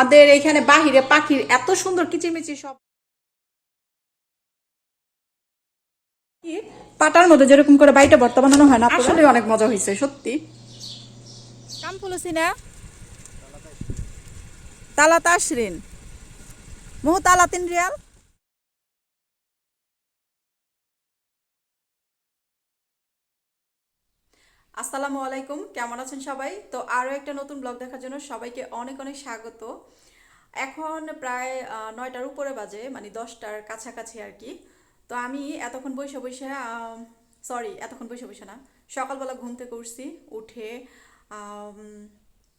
আমাদের এখানে বাহিরে পাখির এত সুন্দর কিচিমিচি সব পাটার মধ্যে যেরকম করে বাইটা ভর্তা বানানো হয় না আসলে অনেক মজা হয়েছে সত্যি। কাম ফুলছি না তালা তাসরিন মোহ তালা তিন রিয়াল। আসসালামু আলাইকুম, কেমন আছেন সবাই? তো আরও একটা নতুন ব্লগ দেখার জন্য সবাইকে অনেক অনেক স্বাগত। এখন প্রায় নয়টার উপরে বাজে মানে দশটার কাছাকাছি আর কি। তো আমি এতক্ষণ বসে বসে সরি এতক্ষণ বসে বসে না, সকালবেলা ঘুম থেকে উঠছি, উঠে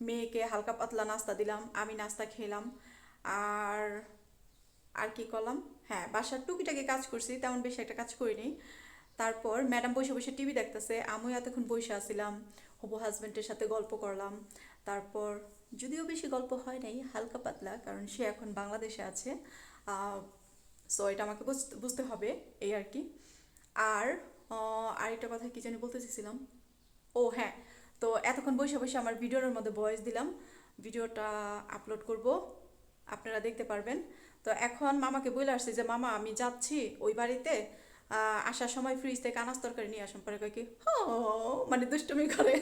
মেয়েকে হালকা পাতলা নাস্তা দিলাম, আমি নাস্তা খেলাম, আর আর কি করলাম? হ্যাঁ বাসার টুকিটাকি কাজ করছি, তেমন বেশি একটা কাজ করিনি। তারপর ম্যাডাম বসে বসে টিভি দেখতেছে, আমিও এতক্ষণ বসে আসছিলাম হবু হাজবেন্ডের সাথে গল্প করলাম। তারপর যদিও বেশি গল্প হয় নাই, হালকা পাতলা, কারণ সে এখন বাংলাদেশে আছে। সো এটা আমাকে বুঝতে- হবে, এই আর কি। আর আরেকটা কথা কি জানি বলতে চেয়েছিলাম ও হ্যাঁ তো এতক্ষণ বসে বসে আমার ভিডিওর মধ্যে ভয়েস দিলাম। ভিডিওটা আপলোড করব, আপনারা দেখতে পারবেন। তো এখন মামাকে বলে আসছি যে, মামা, আমি যাচ্ছি ওই বাড়িতে আসার সময় ফ্রিজ থেকে আনাজ তরকারি নিয়ে আসুন। পরে কয় কি "হো", মানে দুষ্টুমি করে।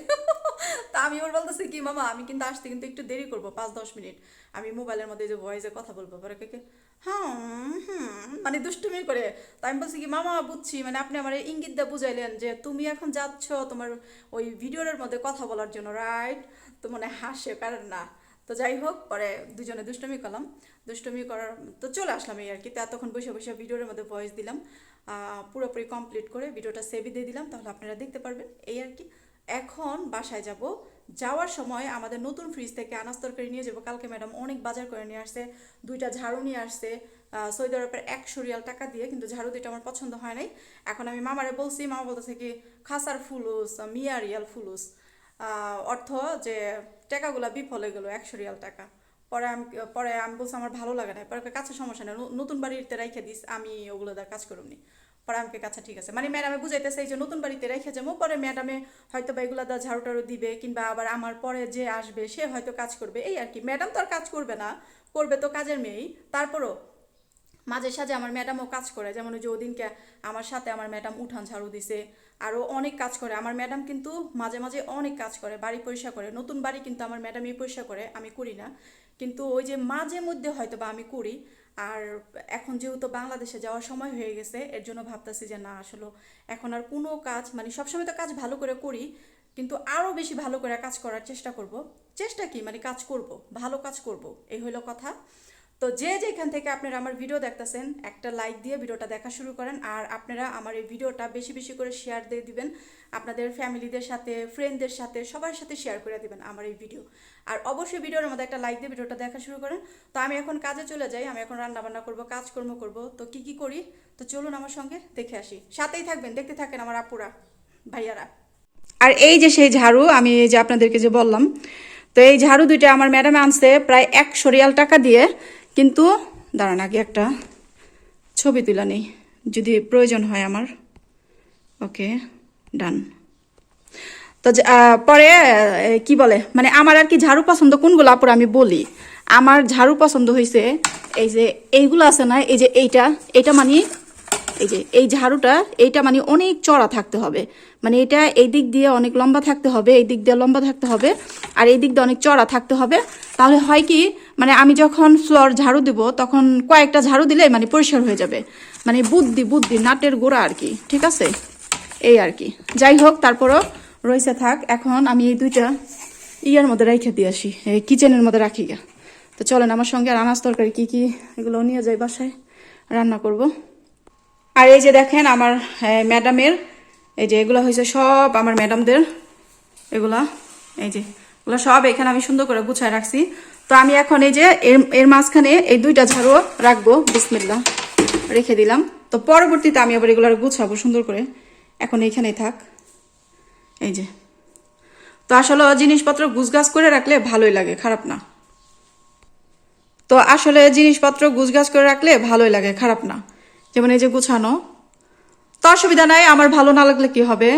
তা আমি ওর বলতেছি কি মামা আমি কিন্তু আসতে কিন্তু একটু দেরি করব পাঁচ দশ মিনিট। আমি মোবাইলের মধ্যে যে ভয়েসে কথা বলব পরে কয় হ্যাঁ মানে দুষ্টুমি করে। তো আমি বলছি কি মামা বুঝছি মানে আপনি আমার ইঙ্গিত দিয়ে বুঝাইলেন যে তুমি এখন যাচ্ছ তোমার ওই ভিডিওর মধ্যে কথা বলার জন্য রাইট তো মানে হাসে কারণ না। তো যাই হোক পরে দুজনে দুষ্টমি করলাম। দুষ্টমি করার তো চলে আসলাম এই আর কি। তো এতক্ষণ বসে বসে ভিডিওর মধ্যে ভয়েস দিলাম। পুরোপুরি কমপ্লিট করে ভিডিওটা সেভি দিয়ে দিলাম, তাহলে আপনারা দেখতে পারবেন। এই আর কি। এখন বাসায় যাব। যাওয়ার সময় আমাদের নতুন ফ্রিজ থেকে আনাজ তরকারি নিয়ে যাব। কালকে ম্যাডাম অনেক বাজার করে নিয়ে আসছে, দুইটা ঝাড়ু নিয়ে আসছে সৌদি আরবের একশো রিয়াল টাকা দিয়ে, কিন্তু ঝাড়ু দুইটা আমার পছন্দ হয় নাই। এখন আমি মামারে বলছি, মামা বলতেছে কি, খাসার ফুলুস, মিয়া রিয়াল ফুলুস। অর্থ যে টাকাগুলা বিফলে গেলো একশো রিয়াল টাকা। পরে আমি পরে আমি বলছি, আমার ভালো লাগে না পরে কাছে সমস্যা নেই নতুন বাড়িতে রেখে দিস, আমি ওগুলো দা কাজ করুমনি পরে আমাকে কাছে ঠিক আছে। মানে ম্যাডামে বুঝাইতেছে, এই যে নতুন বাড়িতে রেখে যাব, পরে ম্যাডামে হয়তো বা এগুলো দা ঝাড়ু টাড়ু দিবে, কিংবা আবার আমার পরে যে আসবে, সে হয়তো কাজ করবে। এই আর কি, ম্যাডাম তো আর কাজ করবে না, করবে তো কাজের মেয়েই। তারপরও মাঝে সাঝে আমার ম্যাডামও কাজ করে, যেমন ওই যে ওদিনকে আমার সাথে আমার ম্যাডাম উঠান ঝাড়ু দিছে, আরও অনেক কাজ করে। আমার ম্যাডাম কিন্তু মাঝে মাঝে অনেক কাজ করে, বাড়ি পরিষ্কার করে। নতুন বাড়ি কিন্তু আমার ম্যাডামই পরিষ্কার করে, আমি করি না। কিন্তু ওই যে মাঝে মধ্যে হয়তো বা আমি করি। আর এখন যেহেতু বাংলাদেশে যাওয়ার সময় হয়ে গেছে, এর জন্য ভাবতেছি যে না, আসলে এখন আর কোনো কাজ মানে সবসময় তো কাজ ভালো করে করি, কিন্তু আরও বেশি ভালো করে কাজ করার চেষ্টা করব। চেষ্টা কি? মানে কাজ করব, ভালো কাজ করব, এই হলো কথা। তো যে যেখান থেকে আপনারা আমার ভিডিও দেখতেছেন, একটা লাইক দিয়ে ভিডিওটা দেখা শুরু করেন আর আপনারা আমার এই ভিডিওটা বেশি বেশি করে শেয়ার দিয়ে দিবেন। আপনাদের ফ্যামিলিদের সাথে ফ্রেন্ডদের সাথে, সবার সাথে শেয়ার করে দিবেন আমার এই ভিডিও আর অবশ্যই ভিডিওর মধ্যে একটা লাইক দিয়ে ভিডিওটা দেখা শুরু করেন। তো আমি এখন কাজে চলে যাই, আমি এখন রান্না বান্না করব, কাজকর্ম করব। তো কি কি করি? তো চলুন আমার সঙ্গে দেখে আসি। সাথেই থাকবেন, দেখতে থাকেন আমার আপুরা, ভাইয়ারা। আর এই যে সেই ঝাড়ু, আমি এই যে আপনাদেরকে যে বললাম, তো এই ঝাড়ু দুইটা আমার ম্যাডাম আনছে প্রায় একশো রিয়াল টাকা দিয়ে। কিন্তু দাঁড়ান, আগে একটা ছবি তুলা নেই, যদি প্রয়োজন হয় আমার। ওকে, ডান। তো পরে কি বলে? মানে আমার আর কি ঝাড়ু পছন্দ, কোনগুলো আপুর আমি বলি? আমার ঝাড়ু পছন্দ হয়েছে এই যে এইগুলো আছে না, এই যে এইটা এইটা মানে এই যে এই ঝাড়ুটা, এইটা মানে অনেক চড়া থাকতে হবে। মানে এটা এই দিক দিয়ে অনেক লম্বা থাকতে হবে, এই দিক দিয়ে লম্বা থাকতে হবে, আর এই দিক দিয়ে অনেক চড়া থাকতে হবে। তাহলে হয় কি মানে আমি যখন ফ্লোর ঝাড়ু দিব, তখন কয়েকটা ঝাড়ু দিলে মানে পরিষ্কার হয়ে যাবে। মানে বুদ্ধি বুদ্ধি, নাটের গোড়া আর কি, ঠিক আছে? এই আর কি। যাই হোক, তারপরও রয়েছে থাক, এখন আমি এই দুইটা ইয়ের মধ্যে রেখে দিয়ে আসি, এই কিচেনের মধ্যে রাখি গা। তো চলেন, আমার সঙ্গে আনাজ তরকারি কী কী এগুলো নিয়ে যাই বাসায়, রান্না করব। আর এই যে দেখেন, আমার ম্যাডামের এই যে এগুলো হয়েছে সব আমার ম্যাডামদের এগুলা, এই যে এগুলো সব এখানে আমি সুন্দর করে গুছায় রাখছি। তো আমি এখন এই যে এর এর মাঝখানে এই দুইটা ঝাড়ু রাখব। বিসমিল্লা রেখে দিলাম। তো পরবর্তীতে আমি আবার এগুলো গুছাবো সুন্দর করে। এখন এইখানেই থাক। এই যে। তো আসলে জিনিসপত্র গুছগাছ করে রাখলে ভালোই লাগে, খারাপ না। তো আসলে জিনিসপত্র গুছগাছ করে রাখলে ভালোই লাগে, খারাপ না। যেমন এই যে গুছানো। তো অসুবিধা নাই, আমার ভালো না লাগলে কি হবে?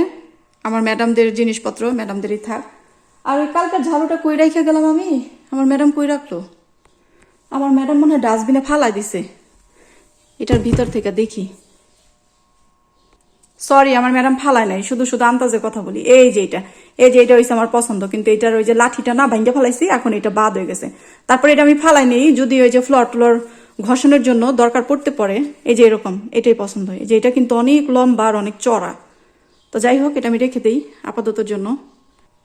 আমার ম্যাডামদের জিনিসপত্র, ম্যাডামদেরই থাক। আর ওই কালকের ঝাড়ুটা কই রেখে গেলাম আমি? আমার ম্যাডাম কই রাখল? আমার ম্যাডাম মনে হয় ডাস্টবিনে ফালাই দিছে। এটার ভিতর থেকে দেখি। সরি আমার ম্যাডাম ফালায় নাই। শুধু শুধু আন্তাজে কথা বলি। এই যে এটা। এই যে এটা হয়েছে আমার পছন্দ, কিন্তু এটার ওই যে লাঠিটা না ভাঙ্গে ফালাইছি, এখন এটা বাদ হয়ে গেছে। তারপরে এটা আমি ফালাই নেই, যদি ওই যে ফ্লোর টুলোর ঘষণের জন্য দরকার পড়তে পারে এই যে এরকম, এটাই পছন্দ এই যে এটা কিন্তু অনেক লম্বা আর অনেক চড়া তো যাই হোক, এটা আমি রেখে দিই আপাততর জন্য।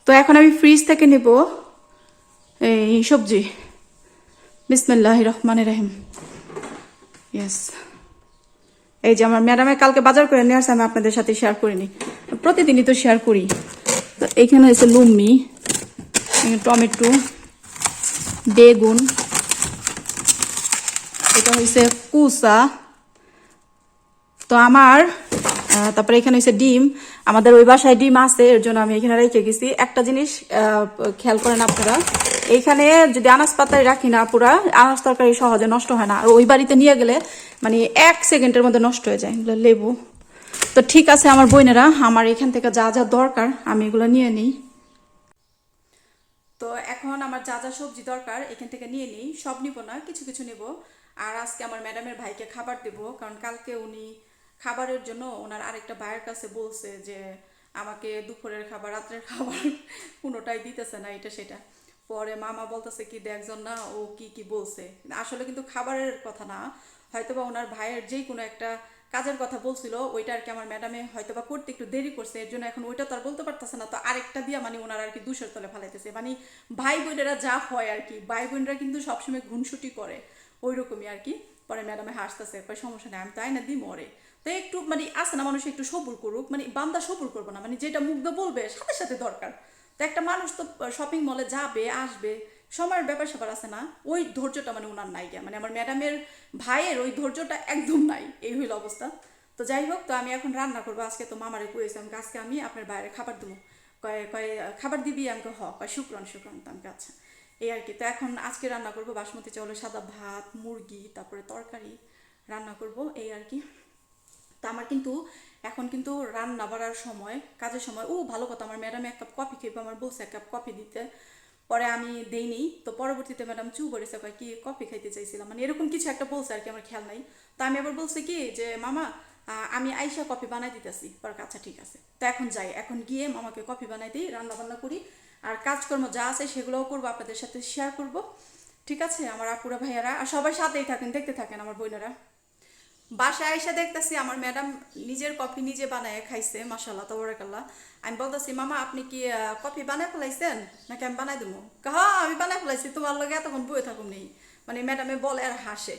তো এখন আমি ফ্রিজ থেকে নেব। এই সবজি। বিসমিল্লাহ রহমান রাহিম। ইয়েস এই যে আমার ম্যাডামে কালকে বাজার করে নিয়ে আসছে, আমি আপনাদের সাথে শেয়ার করিনি। প্রতিদিনই তো শেয়ার করি। তো এখানে হয়েছে লুম্মি টমেটো, বেগুন, এটা হয়েছে কুসা। তো আমার তারপরে এখানে হচ্ছে ডিম। আমাদের ওই বাসায় ডিম আছে, এর জন্য আমি এখানে রেখে গেছি। একটা জিনিস খেয়াল করেন আপনারা এইখানে যদি আনাজ পাতায় রাখি না পুরা, আনাজ তরকারি সহজে নষ্ট হয় না। আর ওই বাড়িতে নিয়ে গেলে মানে এক সেকেন্ডের মধ্যে নষ্ট হয়ে যায়। এগুলো লেবু। তো ঠিক আছে আমার বোনেরা, আমার এখান থেকে যা যা দরকার, আমি এগুলো নিয়ে নিই। তো এখন আমার যা যা সবজি দরকার, এখান থেকে নিয়ে নিই। সব নিব না, কিছু কিছু নেব। আর আজকে আমার ম্যাডামের ভাইকে খাবার দেব, কারণ কালকে উনি খাবারের জন্য ওনার আরেকটা ভাইয়ের কাছে বলছে যে, আমাকে দুপুরের খাবার, রাত্রের খাবার কোনোটাই দিতেছে না, এটা সেটা। পরে মামা বলতেছে কি দেখজন না ও কি কি বলছে? আসলে কিন্তু খাবারের কথা না, হয়তোবা ওনার ভাইয়ের যেই কোনো একটা কাজের কথা বলছিল, ওইটা আর কি আমার ম্যাডামে হয়তো বা করতে একটু দেরি করছে, এর জন্য এখন ওইটা তো আর বলতে পারতেছে না, তো আরেকটা দিয়া মানে ওনার আর কি দুশোর তলে ফেলাইতেছে। মানে ভাই বোনেরা যা হয় আর কি ভাই বোনেরা কিন্তু সবসময় ঘুনসুটি করে ওই রকমই আর কি। পরে ম্যাডামে হাসতেছে সমস্যা নেই, আমি তাই না দিই মরে তো একটু মানে আসে না মানুষ একটু সবুর করুক মানে বান্দা সবুর করব না মানে যেটা মুগ্ধ বলবে সাথে সাথে দরকার। তো একটা মানুষ তো শপিং মলে যাবে, আসবে, সময়ের ব্যাপার স্যাপার আছে না, ওই ধৈর্যটা মানে ওনার নাই গিয়া। মানে আমার ম্যাডামের ভাইয়ের ওই ধৈর্যটা একদম নাই, এই হইল অবস্থা। তো যাই হোক, তো আমি এখন রান্না করব, আজকে তো মামারে আমাকে আজকে আমি আপনার বাইরে খাবার দেবো। কয়ে কয়ে, খাবার দিবি আমাকে হ, কয়, শুক্রান শুক্রান, তো আমাকে আচ্ছা এই আর কি। তো এখন আজকে রান্না করব, বাসমতি, চাউলের সাদা ভাত, মুরগি, তারপরে তরকারি রান্না করব, এই আর কি। তা আমার কিন্তু এখন কিন্তু রান্না বাড়ার সময়, কাজের সময়, ও ভালো কথা, আমার ম্যাডাম এক কাপ কফি খেয়ে আমার বলছে এক কাপ কফি দিতে। পরে আমি দেইনি, তো পরবর্তীতে ম্যাডাম চু করেছে কয়, কি কফি খাইতে চাইছিলাম? মানে এরকম কিছু একটা বলছে আর কি, আমার খেয়াল নাই। তো আমি আবার বলছি কি যে, মামা আমি আইসা কফি বানাই দিতেছি। পরে আচ্ছা ঠিক আছে। তো এখন যাই, এখন গিয়ে মামাকে কফি বানাই দিই, রান্না বান্না করি। আর কাজকর্ম যা আছে সেগুলোও করব, আপনাদের সাথে শেয়ার করব। ঠিক আছে, আমার আপুরা, ভাইয়ারা, আর সবাই সাথেই থাকেন, দেখতে থাকেন আমার বোনেরা। বাসায় এসে দেখতেছি আমার ম্যাডাম নিজের কফি নিজে বানায় খাইছে মাসাল্লাহ তবরাকাল্লাহ। আমি বলতেছি, মামা, আপনি কি কফি বানায় ফেলাইছেন? নাকি আমি বানাই দেবো হ্যাঁ আমি বানাই ফেলাইছি, তোমার লগে এতক্ষণ বয়ে থাকুন নেই। মানে ম্যাডামে বলে আর হাসে।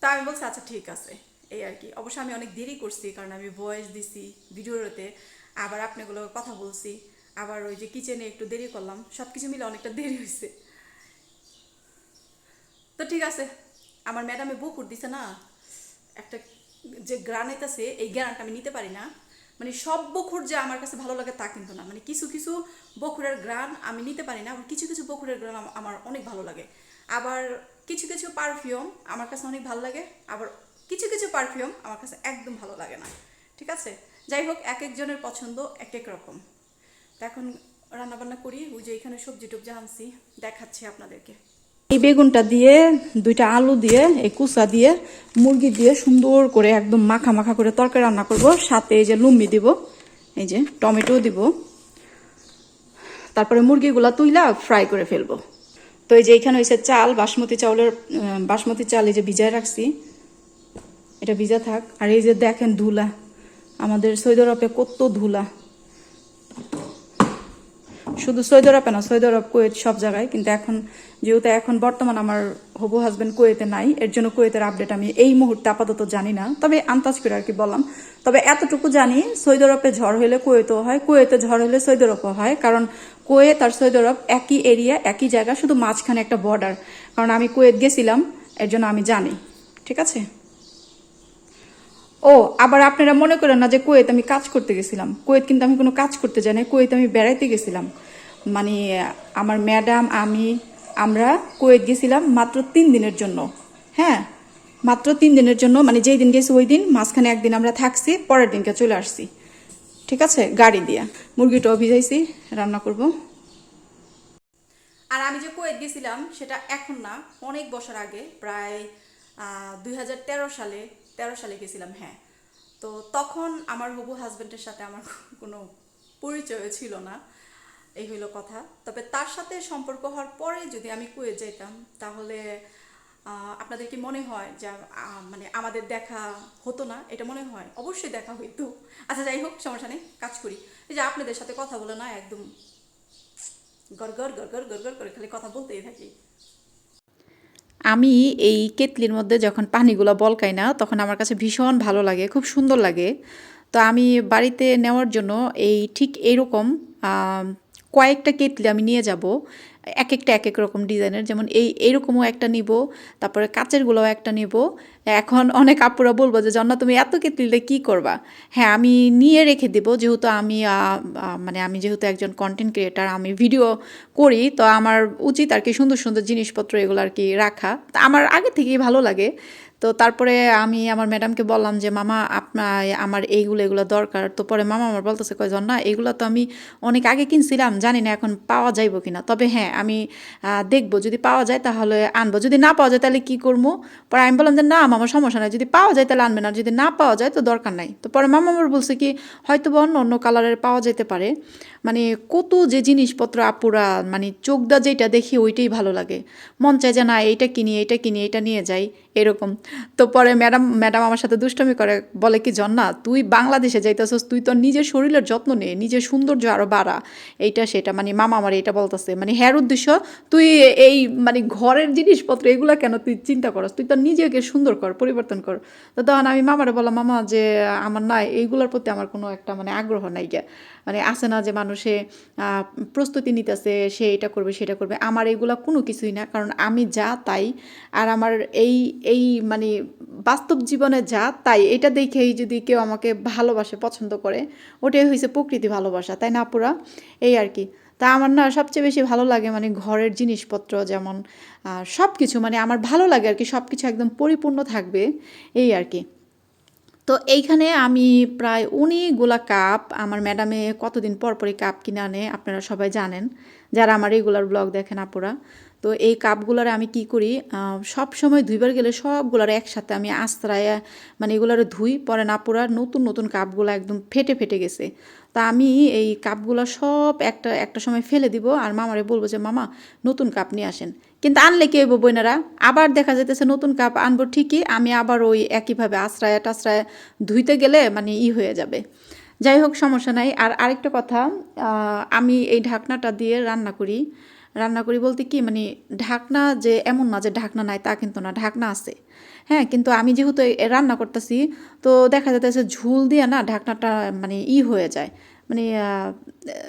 তা আমি বলছি আচ্ছা ঠিক আছে। এই আর কি। অবশ্য আমি অনেক দেরি করছি, কারণ আমি ভয়েস দিছি ভিডিওতে। আবার আপনাগুলো কথা বলছি। আবার ওই যে কিচেনে একটু দেরি করলাম। সব কিছু মিলে অনেকটা দেরি হয়েছে তো ঠিক আছে। আমার ম্যাডামে বকুর দিছে না। একটা যে গ্রান আছে এই গ্রানটা আমি নিতে পারি না। মানে সব বকুর যে আমার কাছে ভালো লাগে তা কিন্তু না। মানে কিছু কিছু বকুরের গ্রান আমি নিতে পারি না কিছু কিছু বকুরের গ্রান আমার অনেক ভালো লাগে। আবার কিছু কিছু পারফিউম আমার কাছে অনেক ভালো লাগে, আবার কিছু কিছু পারফিউম আমার কাছে একদম ভালো লাগে না। ঠিক আছে? যাই হোক, এক একজনের পছন্দ, এক এক রকম। তো এখন রান্নাবান্না করি, ওই যে এখানে সবজি টবজি আনছি, দেখাচ্ছি আপনাদেরকে। এই বেগুনটা দিয়ে, দুইটা আলু দিয়ে, এই কুচা দিয়ে, মুরগি দিয়ে সুন্দর করে একদম মাখা মাখা করে তরকারি রান্না করব। সাথে এই যে লুম্বি দিব, এই যে টমেটো দিব। তারপরে মুরগিগুলা তুইলা ফ্রাই করে ফেলব। তো এই যে এখানে হয়েছে চাল, বাসমতি চাউলের বাসমতি চাল এই যে ভিজায় রাখছি। এটা ভিজা থাক। আর এই যে দেখেন ধুলা। আমাদের সৌদি আরবে কত ধুলা। শুধু সৌদি আরবে না সৌদি আরব কুয়েত সব জায়গায়, কিন্তু এখন যেহেতু এখন বর্তমান আমার হবু হাজবেন্ড কুয়েতে নাই, এর জন্য কুয়েতের আপডেট আমি এই মুহূর্তে আপাতত জানি না। তবে আন্তাজ করে আর কি বললাম। তবে এতটুকু জানি সৌদি আরবে ঝড় হলে কুয়েতও হয়, কুয়েতে ঝড় হলে সৌদি আরবও হয়, কারণ কুয়েত আর সৌদি আরব একই এরিয়া একই জায়গা, শুধু মাঝখানে একটা বর্ডার কারণ আমি কুয়েত গেছিলাম, এর জন্য আমি জানি। ঠিক আছে? ও, আবার আপনারা মনে করেন না যে কুয়েত আমি কাজ করতে গেছিলাম। কুয়েত কিন্তু আমি কোনো কাজ করতে যাই না কুয়েত আমি বেড়াইতে গেছিলাম। মানে আমার ম্যাডাম, আমি, আমরা কুয়েত গেছিলাম মাত্র তিন দিনের জন্য। হ্যাঁ মাত্র তিন দিনের জন্য মানে যেই দিন গেছি ওই দিন, মাঝখানে একদিন আমরা থাকছি, পরের দিনকে চলে আসছি। ঠিক আছে? গাড়ি দিয়ে। মুরগিটাও ভিজাইছি, রান্না করব। আর আমি যে কুয়েত গেছিলাম, সেটা এখন না, অনেক বছর আগে, প্রায় দুই হাজার তেরো সালে তেরো সালে গেছিলাম হ্যাঁ। তো তখন আমার হবু হাজবেন্ডের সাথে আমার কোনো পরিচয় ছিল না, এই হইল কথা। তবে তার সাথে সম্পর্ক হওয়ার পরে যদি আমি কুয়েত যেতাম তাহলে আপনাদের কি মনে হয় যে মানে আমাদের দেখা হতো না? এটা মনে হয়? অবশ্যই দেখা হইতো। আচ্ছা যাই হোক, সমস্যা নেই, কাজ করি। এই যে আপনাদের সাথে কথা বলে না, একদম গড় গড় গড় গড় গড় করে খালি কথা বলতেই থাকি। আমি এই কেতলির মধ্যে যখন পানিগুলো বলকাই না, তখন আমার কাছে ভীষণ ভালো লাগে, খুব সুন্দর লাগে। তো আমি বাড়িতে নেওয়ার জন্য এই ঠিক এরকম কয়েকটা কেতলি আমি নিয়ে যাব। এক একটা এক এক রকম ডিজাইনের। যেমন এই, এইরকমও একটা নিব, তারপরে কাচেরগুলোও একটা নিব। এখন অনেক আপুরা বলব যে, জন্না, তুমি এত কেতলিতে কি করবা? হ্যাঁ আমি নিয়ে রেখে দেব। যেহেতু আমি মানে আমি যেহেতু একজন কন্টেন্ট ক্রিয়েটার আমি ভিডিও করি, তো আমার উচিত আর কি সুন্দর সুন্দর জিনিসপত্র এগুলো আর কি রাখা। তা আমার আগে থেকেই ভালো লাগে। তো তারপরে আমি আমার ম্যাডামকে বললাম যে, মামা, আপনার আমার এইগুলো, এগুলো দরকার। তো পরে মামা আমার বলতেছে, কয়জন না, এগুলো তো আমি অনেক আগে কিনছিলাম, জানি না এখন পাওয়া যাইব কিনা। তবে হ্যাঁ আমি দেখব, যদি পাওয়া যায় তাহলে আনব। যদি না পাওয়া যায় তাহলে কি করব? পরে আমি বললাম যে, না, মামা, সমস্যা নাই। যদি পাওয়া যায় তাহলে আনবেন, আর যদি না পাওয়া যায় তো দরকার নাই। তো পরে মামা আমার বলছে কি হয়তো অন্য অন্য কালারের পাওয়া যেতে পারে। মানে কত যে জিনিসপত্র আপুরা মানে চোখদা যেটা দেখি ওইটাই ভালো লাগে। মন চায় যে না, এইটা কিনি এইটা কিনি এটা নিয়ে যাই, এরকম। তো পরে ম্যাডাম ম্যাডাম আমার সাথে দুষ্টমি করে, বলে কি জন্না তুই বাংলাদেশে যাইতেছস, তুই তোর নিজের শরীরের যত্ন নে, নিজের সৌন্দর্য আরও বাড়া। এইটা, সেটা মানে মামা আমার এটা বলতেছে। মানে হ্যার উদ্দেশ্য, তুই এই মানে ঘরের জিনিসপত্র, এগুলো কেন তুই চিন্তা করস? তুই তোর নিজেকে সুন্দর কর, পরিবর্তন কর। তো তখন আমি মামারে বললাম, মামা, যে আমার না এইগুলোর প্রতি আমার কোনো একটা মানে আগ্রহ নাই গিয়া। মানে আছে না যে মানুষে প্রস্তুতি নিতেছে, সে এটা করবে, সেটা করবে। আমার এইগুলা কোনো কিছুই না, কারণ আমি যা তাই, আর আমার এই এই মানে বাস্তব জীবনে যা তাই, এটা দেখেই যদি কেউ আমাকে ভালোবাসে, পছন্দ করে, ওটাই হয়েছে প্রকৃতি ভালোবাসা, তাই না পুরা এই আর কি। তা আমার না সবচেয়ে বেশি ভালো লাগে মানে ঘরের জিনিসপত্র যেমন সব কিছু মানে আমার ভালো লাগে আর কি সব কিছু একদম পরিপূর্ণ থাকবে, এই আর কি। তো এইখানে আমি প্রায় উনিগুলা কাপ আমার ম্যাডামে কতদিন পর পরই কাপ কিনে আনে, আপনারা সবাই জানেন। যারা আমার রেগুলার ব্লগ দেখেন আপুরা। তো এই কাপগুলারে আমি কি করি সব সময় ধুইবার গেলে সবগুলোর একসাথে আমি আস্তরায় মানে এগুলারে ধুই, পরে না পুরা নতুন নতুন কাপগুলো একদম ফেটে ফেটে গেছে। তা আমি এই কাপগুলো সব একটা একটা সময় ফেলে দিব আর মামারে বলব যে, মামা, নতুন কাপ নিয়ে আসেন। কিন্তু আনলে কি হইব বইনারা? আবার দেখা যেতেছে নতুন কাপ আনব ঠিকই, আমি আবার ওই একইভাবে আশ্রয় টাশ্রয় ধুইতে গেলে মানে ই হয়ে যাবে। যাই হোক, সমস্যা নাই। আর আরেকটা কথা আমি এই ঢাকনাটা দিয়ে রান্না করি। রান্না করি বলতে কি মানে ঢাকনা যে এমন না যে ঢাকনা নাই তা কিন্তু না, ঢাকনা আছে। হ্যাঁ কিন্তু আমি যেহেতু রান্না করতেছি, তো দেখা যাচ্ছে ঝুল দিয়ে না ঢাকনাটা মানে ই হয়ে যায়। মানে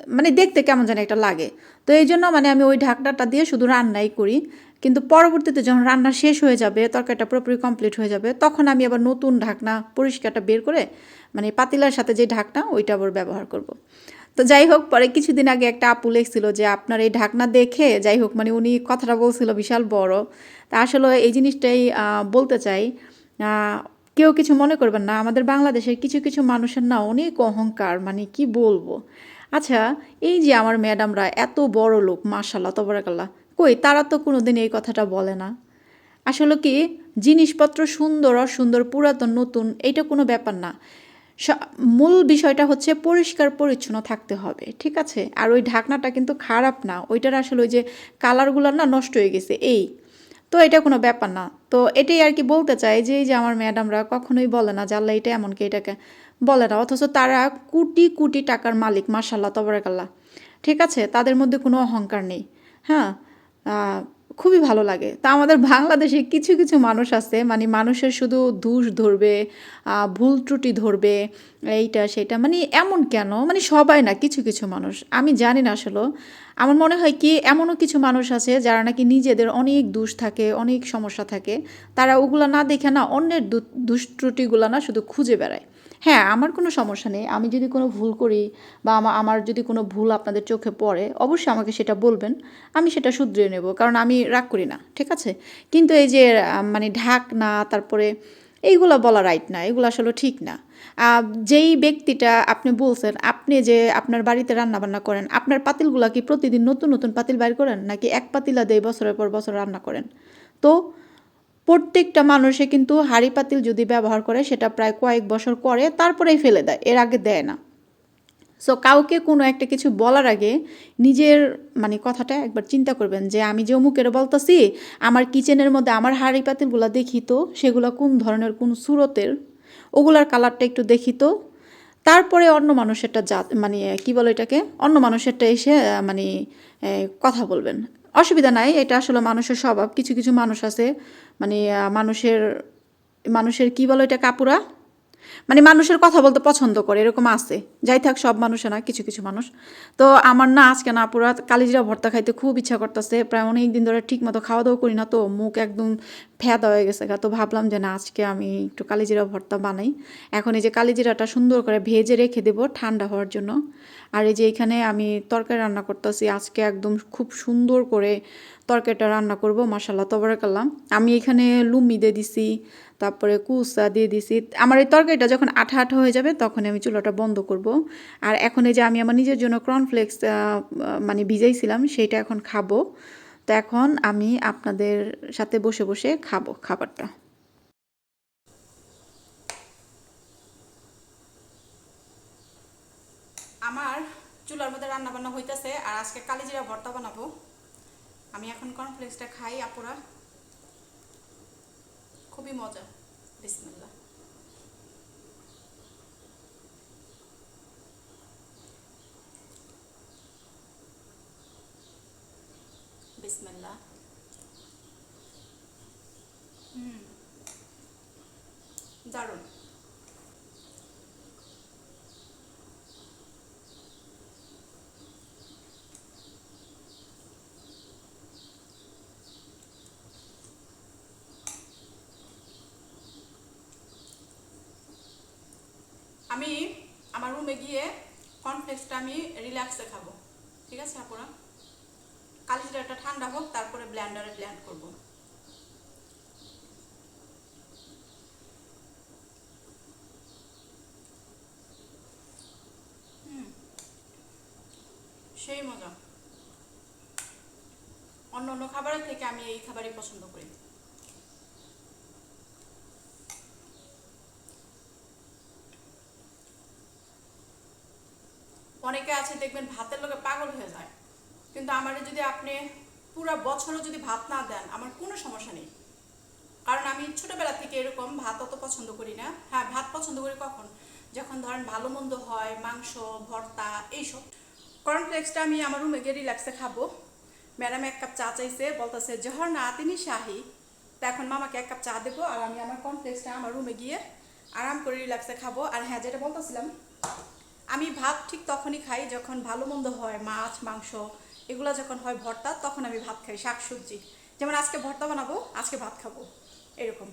মানে দেখতে কেমন যেন একটা লাগে। তো এই জন্য মানে আমি ওই ঢাকনাটা দিয়ে শুধু রান্নাই করি। কিন্তু পরবর্তীতে যখন রান্না শেষ হয়ে যাবে, তরকারিটা পুরোপুরি কমপ্লিট হয়ে যাবে, তখন আমি আবার নতুন ঢাকনা পরিষ্কারটা বের করে মানে পাতিলার সাথে যে ঢাকনা, ওইটা আবার ব্যবহার করব। তো যাই হোক, পরে কিছুদিন আগে একটা আপু লেখছিল যে, আপনার এই ঢাকনা দেখে, যাই হোক মানে উনি কথাটা বলছিল, বিশাল বড়। তা আসলে এই জিনিসটাই বলতে চাই কেউ কিছু মনে করবেন না, আমাদের বাংলাদেশের কিছু কিছু মানুষের না অনেক অহংকার মানে কি বলব? আচ্ছা এই যে আমার ম্যাডামরা এত বড় লোক মাশাল্লাহ তবরাকাল্লাহ, কই তারা তো কোনোদিন এই কথাটা বলে না? আসলে কি, জিনিসপত্র সুন্দর অসুন্দর, পুরাতন, নতুন, এইটা কোনো ব্যাপার না। মূল বিষয়টা হচ্ছে পরিষ্কার পরিচ্ছন্ন থাকতে হবে, ঠিক আছে? আর ওই ঢাকনাটা কিন্তু খারাপ না, ওইটার আসলে ওই যে কালারগুলো না নষ্ট হয়ে গেছে, এই। তো এটা কোনো ব্যাপার না। তো এটাই আর কি বলতে চাই যে, এই যে আমার ম্যাডামরা কখনোই বলে না আল্লাহ, এটা এমনকি এটাকে বলে না। অথচ তারা কোটি কোটি টাকার মালিক মাসাল্লাহ তবরাকাল্লাহ, ঠিক আছে? তাদের মধ্যে কোনো অহংকার নেই হ্যাঁ? খুবই ভালো লাগে। তা আমাদের বাংলাদেশে কিছু কিছু মানুষ আছে মানে মানুষের শুধু দোষ ধরবে ভুল ত্রুটি ধরবে, এইটা, সেটা মানে এমন কেন? মানে সবাই না, কিছু কিছু মানুষ। আমি জানি না আসলে। আমার মনে হয় কি, এমনও কিছু মানুষ আছে যারা নাকি নিজেদের অনেক দোষ থাকে, অনেক সমস্যা থাকে। তারা ওগুলো না দেখে না অন্যের দু- দুষ্ত্রুটিগুলো না শুধু খুঁজে বেড়ায়। হ্যাঁ আমার কোনো সমস্যা নেই। আমি যদি কোনো ভুল করি বা আমা- আমার যদি কোনো ভুল আপনাদের চোখে পড়ে, অবশ্যই আমাকে সেটা বলবেন। আমি সেটা শুধরিয়ে নেব, কারণ আমি রাগ করি না, ঠিক আছে? কিন্তু এই যে মানে ঢাক না তারপরে এইগুলো বলা রাইট না, এগুলো আসলে ঠিক না। যেই ব্যক্তিটা আপনি বলছেন, আপনি যে আপনার বাড়িতে রান্না বান্না করেন, আপনার পাতিলগুলা কি প্রতিদিন নতুন নতুন পাতিল বাইর করেন? নাকি এক পাতিলা দিয়ে বছরের পর বছর রান্না করেন? তো প্রত্যেকটা মানুষে কিন্তু হাঁড়ি পাতিল যদি ব্যবহার করে, সেটা প্রায় কয়েক বছর করে তারপরেই ফেলে দেয়, এর আগে দেয় না। সো কাউকে কোনো একটা কিছু বলার আগে নিজের মানে কথাটা একবার চিন্তা করবেন যে, আমি যে অমুকের বলতেছি, আমার কিচেনের মধ্যে আমার হাঁড়ি পাতিলগুলো দেখি তো, সেগুলো কোন ধরনের, কোন সুরতের, ওগুলার কালারটা একটু দেখি তো। তারপরে অন্য মানুষেরটা যা মানে কি বলে এটাকে? অন্য মানুষেরটা এসে মানে কথা বলবেন। অসুবিধা নাই, এটা আসলে মানুষের স্বভাব। কিছু কিছু মানুষ আছে মানে মানুষের মানুষের কি বলো এটা কাপুরা? মানে মানুষের কথা বলতে পছন্দ করে, এরকম আছে। যাই থাক, সব মানুষে না, কিছু কিছু মানুষ। তো আমার না আজকে না পুরা কালিজিরা ভর্তা খাইতে খুব ইচ্ছা করতেছে, প্রায় অনেক দিন ধরে ঠিক মতো খাওয়া দাওয়া করি না তো, মুখ একদম ফেদা হয়ে গেছে। তো ভাবলাম যে না, আজকে আমি একটু কালিজিরা ভর্তা বানাই। এখন এই যে কালিজিরাটা সুন্দর করে ভেজে রেখে দেবো ঠান্ডা হওয়ার জন্য। আর এই যে এখানে আমি তরকারি রান্না করতেছি, আজকে একদম খুব সুন্দর করে তরকারিটা রান্না করব মাসাল্লাহ তবরাকাল্লাম আমি এখানে লুমি দিয়ে দিছি, তারপরে কুসা দিয়ে দিছি। আমার এই তরকারিটা যখন আঠা আঠা হয়ে যাবে তখন আমি চুলাটা বন্ধ করব। আর এখন এই যে আমি আমার নিজের জন্য কর্নফ্লেক্স মানে ভিজাইছিলাম সেইটা এখন খাব। তো এখন আমি আপনাদের সাথে বসে বসে খাব খাবারটা। আমার চুলার মধ্যে রান্না বান্না হইতেছে, আর আজকে কালিজিরা ভর্তা বানাবো। আমি এখন কর্নফ্লেক্সটা খাই আপুরা। খুবই মজা। বিসমিল্লাহ। বিসমিল্লাহ। হুম। দারুণ আমি আমার রুমে গিয়ে কর্নফ্লেক্সটা আমি রিল্যাক্সে খাব। ঠিক আছে, আপুরা? কালিজিরাটা ঠান্ডা হোক, তারপরে ব্ল্যান্ডারে ব্ল্যান্ড করব। সেই মজা। অন্য অন্য খাবারের থেকে আমি এই খাবারই পছন্দ করি অনেকে আছে দেখবেন ভাতের লোকে পাগল হয়ে যায়। কিন্তু আমার যদি আপনি পুরো বছরও যদি ভাত না দেন, আমার কোনো সমস্যা নেই। কারণ আমি ছোটবেলা থেকে এরকম ভাত অত পছন্দ করি না। হ্যাঁ ভাত পছন্দ করি কখন? যখন ধরেন ভালো মন্দ হয়, মাংস, ভর্তা, এইসব। কর্নফ্লেক্সটা আমি আমার রুমে গিয়ে রিল্যাক্সে খাব। ম্যাডাম এক কাপ চা চাইছে, বলতেছে, জহর না, তিনি শাহি। তা এখন মামাকে এক কাপ চা দেবো, আর আমি আমার কর্নফ্লেক্সটা আমার রুমে গিয়ে আরাম করে রিল্যাক্সে খাব। আর হ্যাঁ যেটা বলতেছিলাম আমি ভাত ঠিক তখনই খাই যখন ভালো মন্দ হয়, মাছ, মাংস, এগুলো যখন হয় ভর্তা, তখন আমি ভাত খাই, শাক, সবজি। যেমন আজকে ভর্তা বানাবো, আজকে ভাত খাব, এরকম।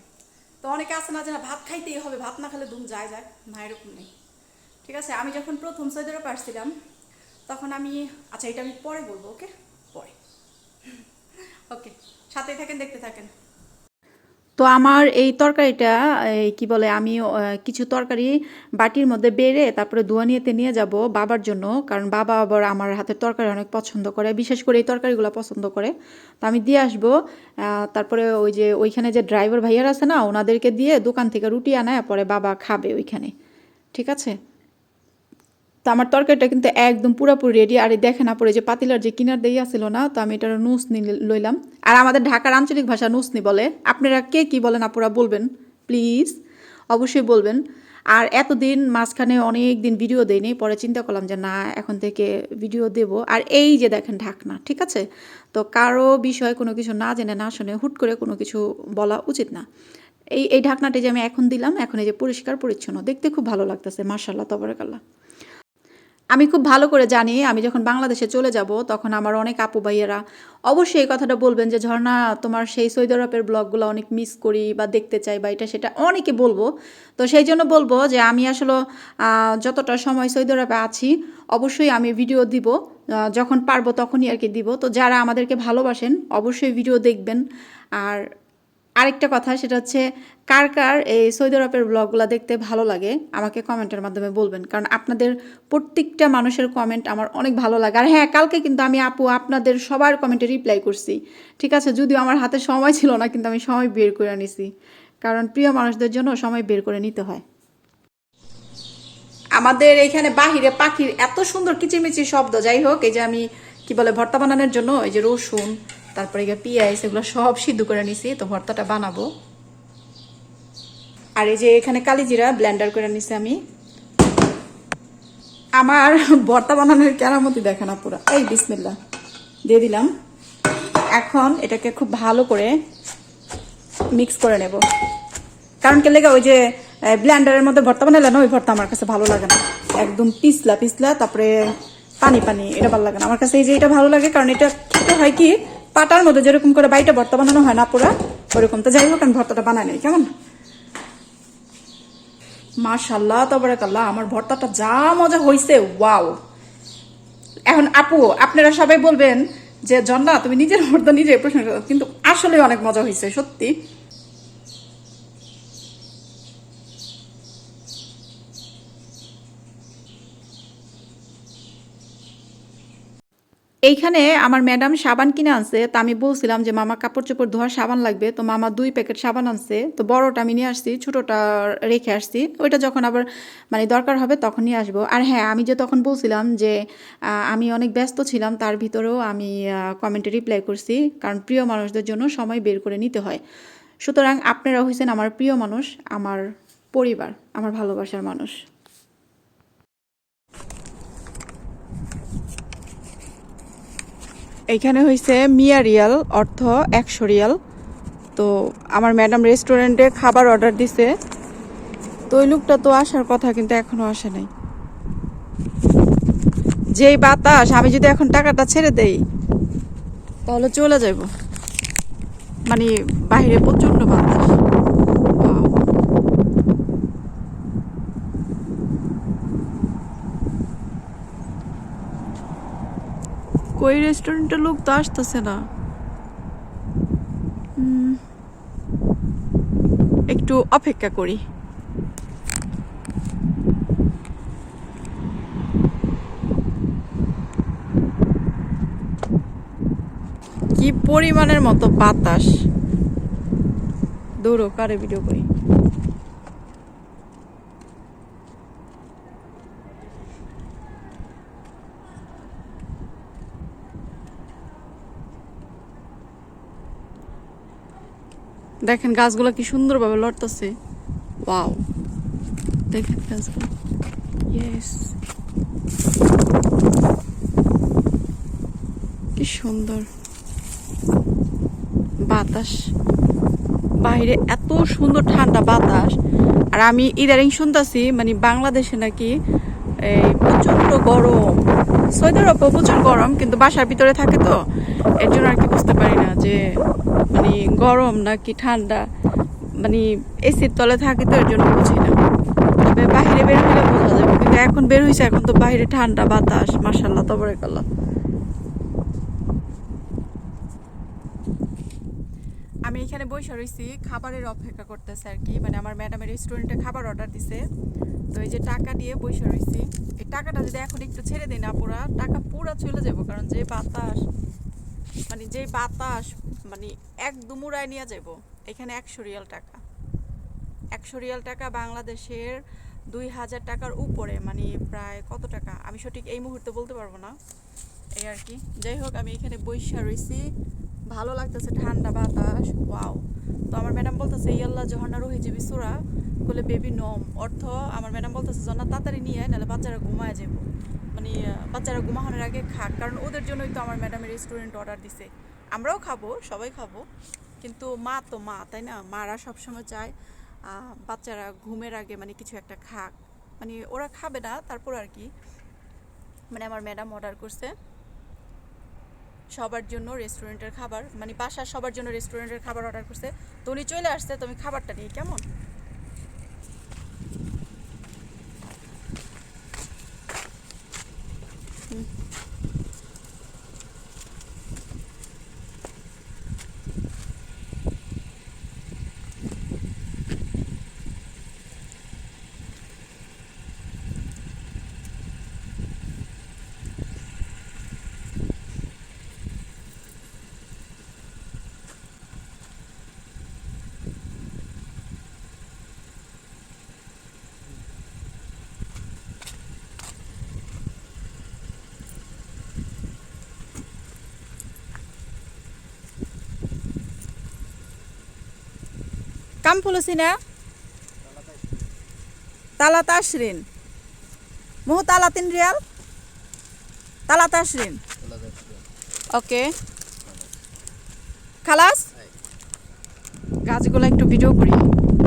তো অনেকে আছে না যে না, ভাত খাইতেই হবে, ভাত না খেলে দুম যায় যায়, না, এরকম নেই। ঠিক আছে, আমি যখন প্রথম সৌদি আরব আসছিলাম, তখন আমি আচ্ছা এটা আমি পরে বলব, ওকে? পরে। ওকে, সাথেই থাকেন, দেখতে থাকেন। তো আমার এই তরকারিটা, এই কি বলে, আমি কিছু তরকারি বাটির মধ্যে বেড়ে তারপরে দোয়ানিয়াতে নিয়ে যাব বাবার জন্য, কারণ বাবা আবার আমার হাতের তরকারি অনেক পছন্দ করে, বিশেষ করে এই তরকারিগুলো পছন্দ করে। তো আমি দিয়ে আসব তারপরে ওই যে, ওইখানে যে ড্রাইভার ভাইয়ার আছে না, ওনাদেরকে দিয়ে দোকান থেকে রুটি আনায়, পরে বাবা খাবে ওইখানে। ঠিক আছে? তো আমার তরকারিটা কিন্তু একদম পুরোপুরি রেডি আর এই দেখেন আপরে যে পাতিলার যে কিনার দিয়ে আসছিল না, তো আমি এটার নুসনি লইলাম। আর আমাদের ঢাকার আঞ্চলিক ভাষা নুসনি বলে। আপনারা কে কি বলেন আপুরা, বলবেন। প্লিজ অবশ্যই বলবেন। আর এতদিন মাঝখানে অনেক দিন ভিডিও দেয়নি পরে চিন্তা করলাম যে না, এখন থেকে ভিডিও দেব। আর এই যে দেখেন ঢাকনা, ঠিক আছে? তো কারও বিষয়ে কোনো কিছু না জেনে, না শুনে হুট করে কোনো কিছু বলা উচিত না। এই এই ঢাকনাটা যে আমি এখন দিলাম, এখন এই যে পরিষ্কার পরিচ্ছন্ন, দেখতে খুব ভালো লাগতেছে মার্শাল্লাহ তবরকাল্লাহ। আমি খুব ভালো করে জানি, আমি যখন বাংলাদেশে চলে যাব, তখন আমার অনেক আপু ভাইয়েরা অবশ্যই এই কথাটা বলবেন যে, ঝর্ণা, তোমার সেই সৌদি আরবের ব্লগগুলো অনেক মিস করি বা দেখতে চাই বা এটা সেটা অনেকে বলব। তো সেই জন্য বলব যে, আমি আসলে যতটা সময় সৌদি আরবে আছি, অবশ্যই আমি ভিডিও দিব যখন পারব তখনই আর কি দিব। তো যারা আমাদেরকে ভালোবাসেন, অবশ্যই ভিডিও দেখবেন। আর আরেকটা কথা, সেটা হচ্ছে কার কার এই সৌদি আরবের ব্লগগুলো দেখতে ভালো লাগে, আমাকে কমেন্টের মাধ্যমে বলবেন। কারণ আপনাদের প্রত্যেকটা মানুষের কমেন্ট আমার অনেক ভালো লাগে। আর হ্যাঁ কালকে কিন্তু আমি আপু, আপনাদের সবার কমেন্টে রিপ্লাই করছি। ঠিক আছে, যদিও আমার হাতে সময় ছিল না, কিন্তু আমি সময় বের করে নিছি। কারণ প্রিয় মানুষদের জন্য সময় বের করে নিতে হয়। আমাদের এখানে বাহিরে পাখির এত সুন্দর কিচিরমিচির শব্দ। যাই হোক, এই যে আমি কি বলে, ভর্তা বানানোর জন্য, এই যে রসুন তারপরে এই যে এগুলো সব সিদ্ধ করে নিছি। তো ভর্তাটা বানাবো। আর এই যে এখানে কালিজিরা ব্লেন্ডার করে নিছি আমি। আমার ভর্তা বানানোর কেরামতি দেখে না পুরো এই বিসমিল্লা দিয়ে দিলাম। এখন এটাকে খুব ভালো করে মিক্স করে নেব। কারণ কে লেগে ওই যে ব্লেন্ডারের মধ্যে ভর্তা বানালে না, ওই ভর্তা আমার কাছে ভালো লাগে না। একদম পিছলা পিছলা, তারপরে পানি পানি, এটা ভালো লাগে না। আমার কাছে এই যে এটা ভালো লাগে, কারণ এটা খেতে হয় কি পাটার মধ্যে যেরকম করে বাইটা ভর্তা বানানো হয় না পুরা, ওরকম। তো যাই হোক, আমি ভর্তাটা বানাই নাই, কেমন? মাশাল্লাহ তবরাকাল্লাহ, আমার ভর্তাটা যা মজা হয়েছে ওয়াও। এখন আপু, আপনারা সবাই বলবেন যে, জন্না, তুমি নিজের ভর্তা নিজে প্রশ্ন কিন্তু আসলে অনেক মজা হয়েছে সত্যি। এইখানে আমার ম্যাডাম সাবান কিনে আনছে, তা আমি বলছিলাম যে, মামা কাপড় চোপড় ধোয়ার সাবান লাগবে। তো মামা দুই প্যাকেট সাবান আনছে, তো বড়টা আমি নিয়ে আসছি, ছোটোটা রেখে আসছি। ওইটা যখন আবার মানে দরকার হবে তখন নিয়ে আসব। আর হ্যাঁ আমি যে তখন বলছিলাম যে আমি অনেক ব্যস্ত ছিলাম, তার ভিতরেও আমি কমেন্টে রিপ্লাই করছি, কারণ প্রিয় মানুষদের জন্য সময় বের করে নিতে হয়। সুতরাং আপনারা হয়েছেন আমার প্রিয় মানুষ, আমার পরিবার, আমার ভালোবাসার মানুষ। এইখানে হয়েছে মিয়া রিয়াল, অর্থ একশো রিয়াল। তো আমার ম্যাডাম রেস্টুরেন্টে খাবার অর্ডার দিছে। তো ওই লোকটা তো আসার কথা, কিন্তু এখনও আসে নাই। যেই বাতাস, আমি যদি এখন টাকাটা ছেড়ে দেই, তাহলে চলে যাব মানে বাইরে প্রচণ্ড বাতাস। কই রেস্টুরেন্টের লোক তো আসতেছে না। একটু অপেক্ষা করি। কি পরিমাণের মতো বাতাস। দৌড়ো, কারে ভিডিও করি? দেখেন গাছগুলো কি সুন্দরভাবে লড়তেছে। ওয়াও। দেখেন কি সুন্দর। বাতাস। বাইরে এত সুন্দর ঠান্ডা বাতাস। আর আমি ইদারিং শুনতাছি মানে বাংলাদেশে নাকি এই প্রচণ্ড গরম। সৌদি আরবেও প্রচুর গরম, কিন্তু বাসার ভিতরে থাকে তো। এর জন্য আর কি বুঝতে পারি না যে মানে গরম নাকি ঠান্ডা মানে এসির তলে থাকি তো জন্য বুঝি না। তবে বাইরে বের হলে বোঝা যাবে, কিন্তু এখন বের হয়েছে এখন তো বাইরে ঠান্ডা বাতাস মার্শাল্লাহ তবরে কাল্লা আমি এখানে বসে রয়েছি খাবারের অপেক্ষা করতেছে আর কি মানে আমার ম্যাডামের রেস্টুরেন্টে খাবার অর্ডার দিছে। তো এই যে টাকা দিয়ে বসে রয়েছি এই টাকাটা যদি এখন একটু ছেড়ে দিই না পুরা, টাকা পুরা চলে যাব, কারণ যে বাতাস মানে যে বাতাস মানে এক দুমুরায় নিয়ে যাব এখানে একশো রিয়াল টাকা। একশো রিয়াল টাকা বাংলাদেশের দুই হাজার টাকার উপরে মানে প্রায় কত টাকা? আমি সঠিক এই মুহূর্তে বলতে পারব না। এই আর কি। যাই হোক, আমি এখানে বৈশা রয়েছি ভালো লাগতেছে, ঠান্ডা বাতাস। ওয়াও। তো আমার ম্যাডাম বলতেছে ইয়াল্লা জহরনা রহি যাবি সুরা বলে বেবি নম। অর্থ, আমার ম্যাডাম বলতেছে জন্না তাড়াতাড়ি নিয়ে নাহলে বাচ্চারা ঘুমায় যাব মানে বাচ্চারা ঘুমানোর আগে খাক। কারণ ওদের জন্যই তো আমার ম্যাডামের রেস্টুরেন্ট অর্ডার দিছে। আমরাও খাব, সবাই খাব। কিন্তু মা তো মা, তাই না? মারা সবসময় চায় বাচ্চারা ঘুমের আগে মানে কিছু একটা খাক। মানে ওরা খাবে না, তারপর আর কি। মানে আমার ম্যাডাম অর্ডার করছে সবার জন্য রেস্টুরেন্টের খাবার। মানে বাসার সবার জন্য রেস্টুরেন্টের খাবার অর্ডার করছে। তো উনি চলে আসছে তুমি খাবারটা নিয়ে কেমন? Kam puluh sini? Tala Tashrin. Mau talatin real? Tala Tashrin. ওকে খালাস গাছগুলো একটু ভিডিও করি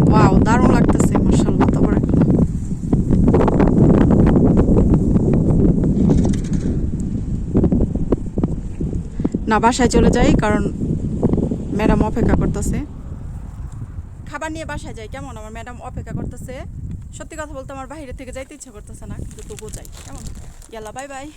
ওয়াও, দারুণ লাগতেছে মার্শাল্লাহ তারপরে না, বাসায় চলে যাই, কারণ ম্যাডাম অপেক্ষা করতেছে খাবার নিয়ে বাসায় যাই, কেমন? আমার ম্যাডাম অপেক্ষা করতেছে। সত্যি কথা বলতে আমার বাইরে থেকে যাইতে ইচ্ছা করতেছে না, কিন্তু তবুও যাই। কেমন? ইয়াল্লা, বাই বাই।